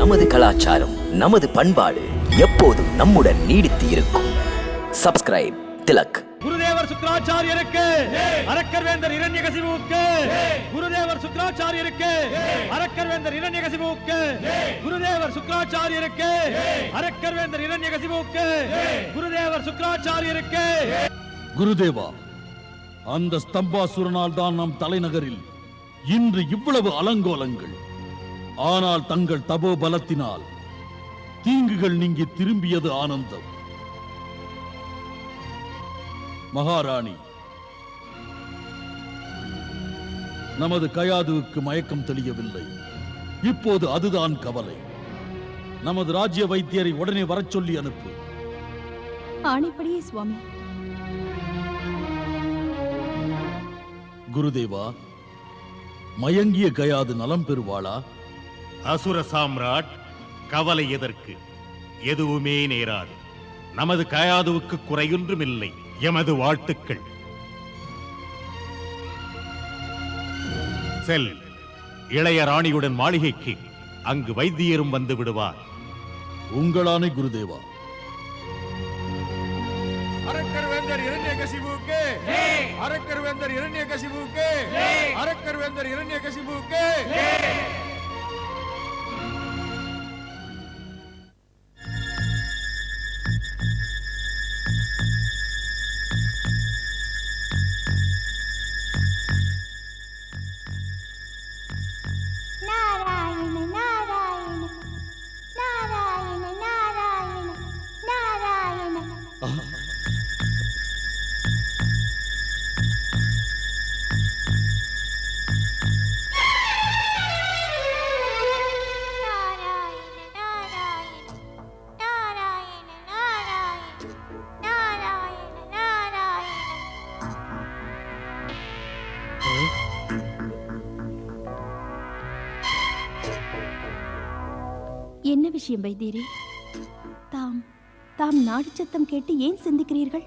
நமது கலாச்சாரம் நமது பண்பாடு எப்போதும் நம்முடன் நீடித்து இருக்கும். சப்ஸ்கிரைப் திலக். குருதேவர் சுக்கராச்சாரியருக்கு அரக்கர்வேந்தர் இரண்யகசிபுவுக்கு குருதேவர் சுக்கராச்சாரியருக்கு அரக்கர்வேந்தர் இரண்யகசிபுவுக்கு குருதேவர் சுக்கராச்சாரியருக்கு அரக்கர்வேந்தர் இரண்யகசிபுவுக்கு குருதேவர் சுக்கராச்சாரியருக்கு. குருதேவா அந்த ஸ்தம்பாசுரனால் தான் நம் தலைநகரில் இன்று இவ்வளவு அலங்கோலங்கள். ஆனால் தங்கள் தபோ பலத்தினால் தீங்குகள் நீங்கி திரும்பியது ஆனந்தம். மகாராணி நமது கயாதுவுக்கு மயக்கம் தெளியவில்லை. இப்போது அதுதான் கவலை. நமது ராஜ்ய வைத்தியரை உடனே வரச் சொல்லி அனுப்பு. ஆணைப்படியே சுவாமி. குருதேவா மயங்கிய கயாது நலம் பெறுவாளா? அசுர சாம்ராட் கவலை எதற்கு? எதுவுமே நேராது. நமது கயாதுவுக்கு குறையொன்றும் இல்லை எமது வாழ்த்துக்கள். செல் இளைய ராணியுடன் மாளிகைக்கு அங்கு வைத்தியரும் வந்து விடுவார். உங்களானை குருதேவா. அரக்கர் வேந்தர் இரண்யகசிபுவுக்கு. அரக்கர் வேந்தர் இரண்யகசிபுவுக்கு. அரக்கர் வேந்தர் இரண்யகசிபுவுக்கு. நாராயண என்ன விஷயம் வைத்தியரே? தாம் தாம் நாடி சத்தம் கேட்டு ஏன் சிந்திக்கிறீர்கள்?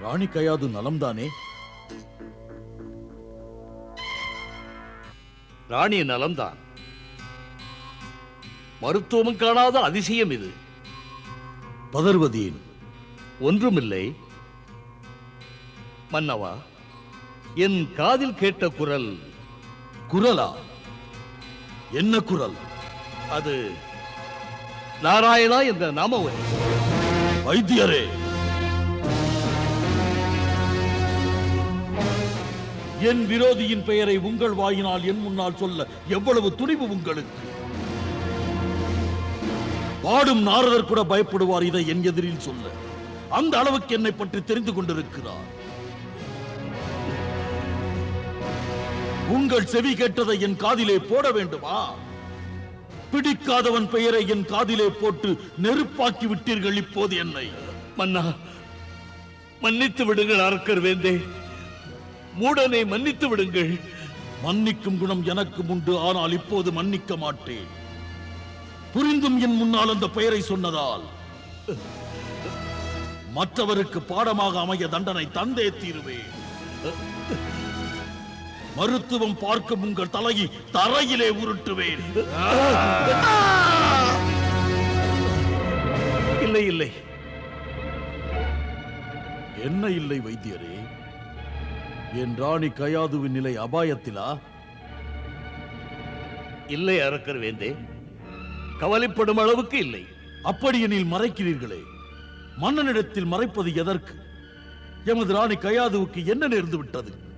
ராணி கயாது நலம்தானே? ராணி நலம்தான். மருத்துவம் காணாத அதிசயம் இது. பதர்வதேன் ஒன்றுமில்லை. மன்னவா என் காதில் கேட்ட குரல். குரலா? என்ன குரல்? அது நாராயணா என்ற நாம வைத்தியரே. என் விரோதியின் பெயரை உங்கள் வாயினால் என் முன்னால் சொல்ல எவ்வளவு துணிவு உங்களுக்கு? பாடும் நாரதர் கூட பயப்படுவார் இதை என் எதிரில் சொல்ல. அந்த அளவுக்கு என்னை பற்றி தெரிந்து கொண்டிருக்கிறார். உங்கள் செவி கேட்டதை என் காதிலே போட வேண்டுமா? பிடிக்காதவன் பெயரை என் காதிலே போட்டு நெருப்பாக்கி விட்டீர்கள் இப்போது என்னை. மன்னா மன்னித்து விடுங்கள் அரக்கர் வேந்தே. மூடனை மன்னித்து விடுங்கள். மன்னிக்கும் குணம் எனக்கு உண்டு ஆனால் இப்போது மன்னிக்க மாட்டேன். புரிந்தும் என் முன்னால் அந்த பெயரை சொன்னதால் மற்றவருக்கு பாடமாக அமைய தண்டனை தந்தே தீருவேன். மருத்துவம் பார்க்கும் உங்கள் தலையை தரையிலே உருட்டுவேன். இல்லை இல்லை. என்ன இல்லை வைத்தியரே? என் ராணி கயாதுவின் நிலை அபாயத்திலா? இல்லை அரக்கர் வேந்தே. கவலைப்படும் அளவுக்கு இல்லை. அப்படியெனில் மறைக்கிறீர்களே. மன்னனிடத்தில் மறைப்பது எதற்கு? எமது ராணி கயாதுவுக்கு என்ன நேர்ந்து விட்டது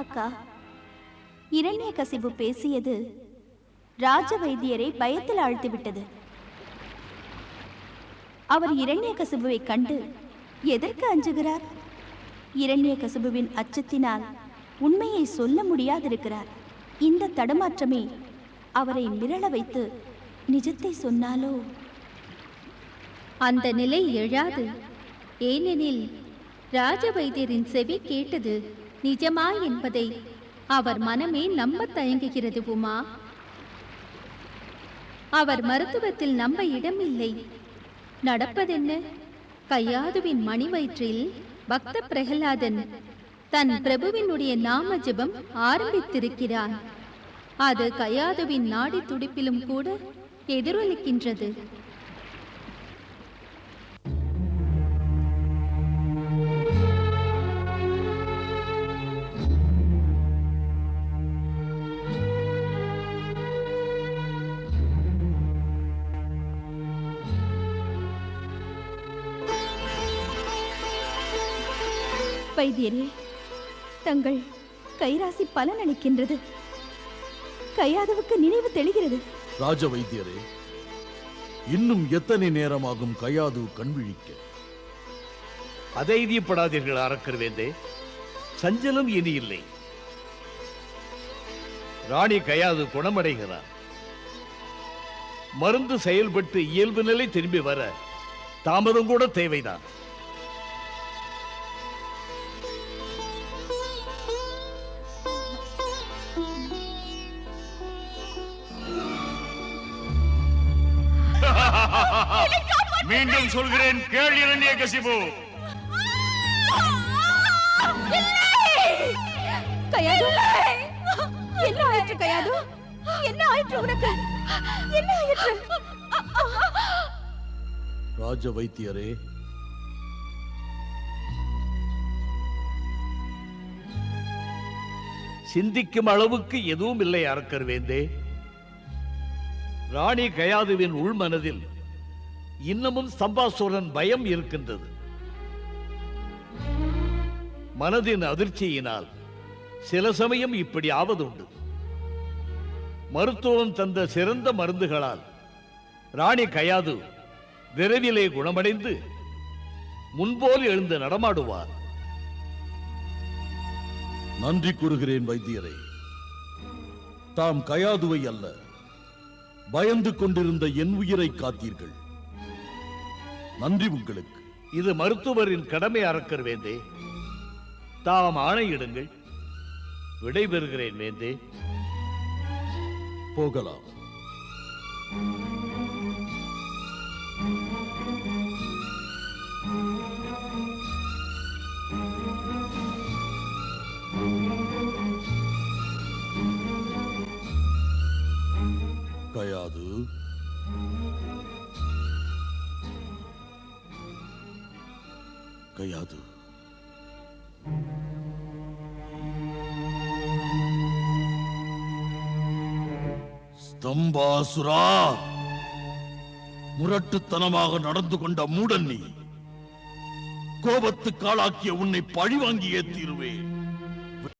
அக்கா இரண்ய கசிபு பேசியது ராஜ வைத்தியரை பயத்தில் ஆழ்த்தி விட்டது அவர் இரண்ய கசிபுவை கண்டு எதற்கு அஞ்சுகிறார்? இரண்ய கசிபுவின் அச்சத்தினால் உண்மையை சொல்ல முடியாதிருக்கிறார். இந்த தடுமாற்றமே அவரை மிரள வைத்து நிஜத்தை சொன்னாலோ? அந்த நிலை எழாது. ஏனெனில் ராஜ வைத்தியரின் செவி கேட்டது நிஜமா என்பதை அவர் மனமே நம்பத் தயங்குகிறது உமா. அவர் மருத்துவத்தில் நம்ப இடமில்லை. நடப்பதென்ன? கையாதுவின் மணி வயிற்றில் பக்த பிரகலாதன் தன் பிரபுவினுடைய நாம ஜெபம் ஆரம்பித்திருக்கிறான் அது கையாதுவின் நாடி துடிப்பிலும் கூட எதிரொலிக்கின்றது. வைத்தியரே தங்கள் கைராசி பலன் அளிக்கின்றது. கையாதவுக்கு நினைவு தெளிகிறது. ராஜ வைத்தியரே இன்னும் எத்தனை நேரமாகும் கயாது கண்விழிக்க? அதைரியப்படாதீர்கள் அரக்கர் வேந்தே சஞ்சலம் இனி இல்லை ராணி கயாது குணமடைகிறார். மருந்து செயல்பட்டு இயல்பு நிலை திரும்பி வர தாமதம் கூட தேவைதான். மீண்டும் சொல்கிறேன் கேள் இரண்டிய கசிபு. கயாது என்ன ஆயிற்று கையாது என்ன ஆயிற்று உனக்கு என்ன ஆயிற்று ராஜ வைத்தியரே சிந்திக்கும் அளவுக்கு எதுவும் இல்லை அரக்கர் வேந்தே. ராணி கயாதுவின் உள்மனதில் இன்னமும் சம்பாசூரன் பயம் இருக்கின்றது. மனதின் அதிர்ச்சியினால் சில சமயம் இப்படி ஆவதுண்டு. மருத்துவம் தந்த சிறந்த மருந்துகளால் ராணி கயாது விரைவிலே குணமடைந்து முன்போல் எழுந்து நடமாடுவார். நன்றி கூறுகிறேன் வைத்தியரை. தாம் கயாதுவை அல்ல பயந்து கொண்டிருந்த என் உயிரை காத்தீர்கள். நன்றி உங்களுக்கு. இது மருத்துவரின் கடமை அறக்கர் வேந்தே. தாம் ஆணையிடுங்கள். விடைபெறுகிறேன் வேந்தே. போகலாம். கயாது. கயாது. ஸ்தம்பாசுரா! முரட்டுத்தனமாக நடந்து கொண்ட மூடன் நீ கோபத்துக்காளாக்கிய உன்னை பழிவாங்கியே தீருவேன்.